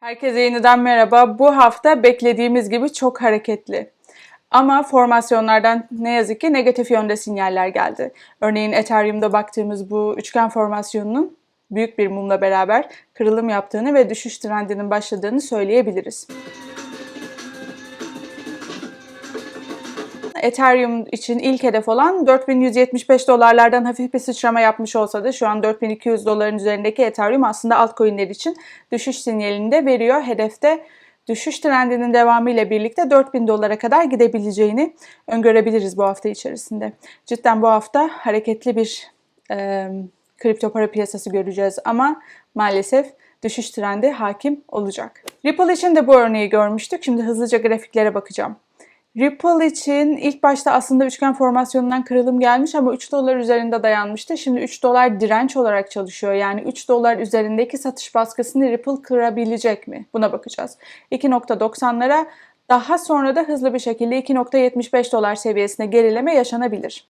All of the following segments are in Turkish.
Herkese yeniden merhaba. Bu hafta beklediğimiz gibi çok hareketli. Ama formasyonlardan ne yazık ki negatif yönde sinyaller geldi. Örneğin Ethereum'da baktığımız bu üçgen formasyonunun büyük bir mumla beraber kırılım yaptığını ve düşüş trendinin başladığını söyleyebiliriz. Ethereum için ilk hedef olan 4175 dolarlardan hafif bir sıçrama yapmış olsa da şu an 4200 doların üzerindeki Ethereum aslında altcoin'ler için düşüş sinyalini de veriyor. Hedefte düşüş trendinin devamı ile birlikte 4000 dolara kadar gidebileceğini öngörebiliriz bu hafta içerisinde. Cidden bu hafta hareketli bir e, kripto para piyasası göreceğiz ama maalesef düşüş trendi hakim olacak. Ripple için de bu örneği görmüştük. Şimdi hızlıca grafiklere bakacağım. Ripple için ilk başta aslında üçgen formasyonundan kırılım gelmiş ama 3 dolar üzerinde dayanmıştı. Şimdi 3 dolar direnç olarak çalışıyor. Yani 3 dolar üzerindeki satış baskısını Ripple kırabilecek mi? Buna bakacağız. 2.90'lara daha sonra da hızlı bir şekilde 2.75 dolar seviyesine gerileme yaşanabilir.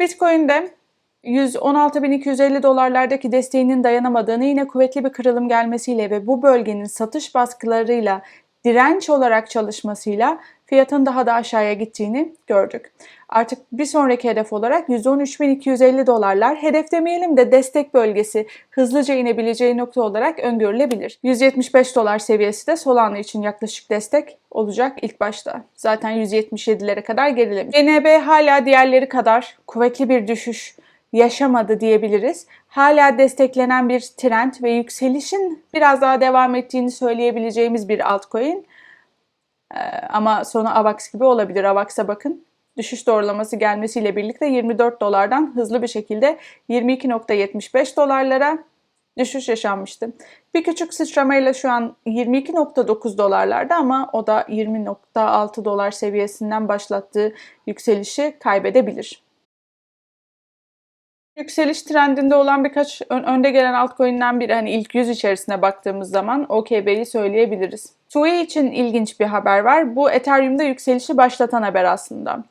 Bitcoin'de 116.250 dolarlardaki desteğinin dayanamadığını yine kuvvetli bir kırılım gelmesiyle ve bu bölgenin satış baskılarıyla direnç olarak çalışmasıyla fiyatın daha da aşağıya gittiğini gördük. Artık bir sonraki hedef olarak 113.250 dolarlar hedef demeyelim de destek bölgesi hızlıca inebileceği nokta olarak öngörülebilir. 175 dolar seviyesi de Solana için yaklaşık destek olacak ilk başta. Zaten 177'lere kadar gerilemiş. GNB hala diğerleri kadar kuvvetli bir düşüş yaşamadı diyebiliriz. Hala desteklenen bir trend ve yükselişin biraz daha devam ettiğini söyleyebileceğimiz bir altcoin. Ee, ama sonu AVAX gibi olabilir. AVAX'a bakın. Düşüş doğrulaması gelmesiyle birlikte 24 dolardan hızlı bir şekilde 22.75 dolarlara düşüş yaşanmıştı. Bir küçük sıçramayla şu an 22.9 dolarlarda ama o da 20.6 dolar seviyesinden başlattığı yükselişi kaybedebilir. Yükseliş trendinde olan birkaç önde gelen altcoin'den biri hani ilk 100 içerisine baktığımız zaman OKB'yi söyleyebiliriz. Sui için ilginç bir haber var. Bu Ethereum'da yükselişi başlatan haber aslında.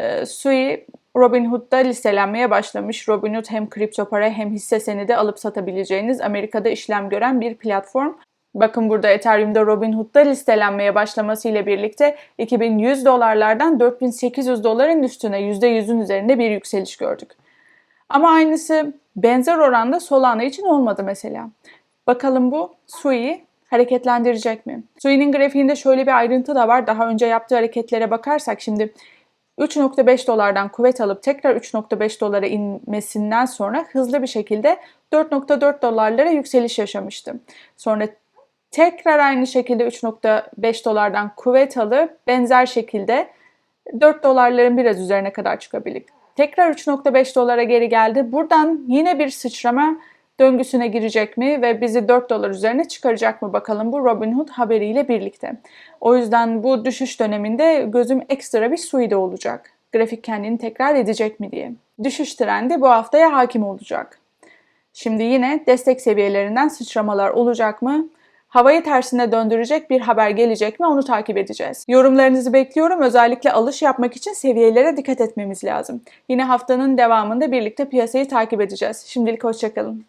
Ee, Sui Robinhood'da listelenmeye başlamış. Robinhood hem kripto para hem hisse senedi alıp satabileceğiniz Amerika'da işlem gören bir platform. Bakın burada Ethereum'da Robinhood'da listelenmeye başlaması ile birlikte 2100 dolarlardan 4800 doların üstüne %100'ün üzerinde bir yükseliş gördük. Ama aynısı benzer oranda Solana için olmadı mesela. Bakalım bu Sui'yi hareketlendirecek mi? Sui'nin grafiğinde şöyle bir ayrıntı da var. Daha önce yaptığı hareketlere bakarsak şimdi 3.5 dolardan kuvvet alıp tekrar 3.5 dolara inmesinden sonra hızlı bir şekilde 4.4 dolarlara yükseliş yaşamıştı. Sonra tekrar aynı şekilde 3.5 dolardan kuvvet alıp benzer şekilde 4 dolarların biraz üzerine kadar çıkabildik. Tekrar 3.5 dolara geri geldi. Buradan yine bir sıçrama döngüsüne girecek mi ve bizi 4 dolar üzerine çıkaracak mı bakalım bu Robinhood haberiyle birlikte. O yüzden bu düşüş döneminde gözüm ekstra bir suide olacak. Grafik kendini tekrar edecek mi diye. Düşüş trendi bu haftaya hakim olacak. Şimdi yine destek seviyelerinden sıçramalar olacak mı? Havayı tersine döndürecek bir haber gelecek mi onu takip edeceğiz. Yorumlarınızı bekliyorum. Özellikle alış yapmak için seviyelere dikkat etmemiz lazım. Yine haftanın devamında birlikte piyasayı takip edeceğiz. Şimdilik hoşçakalın.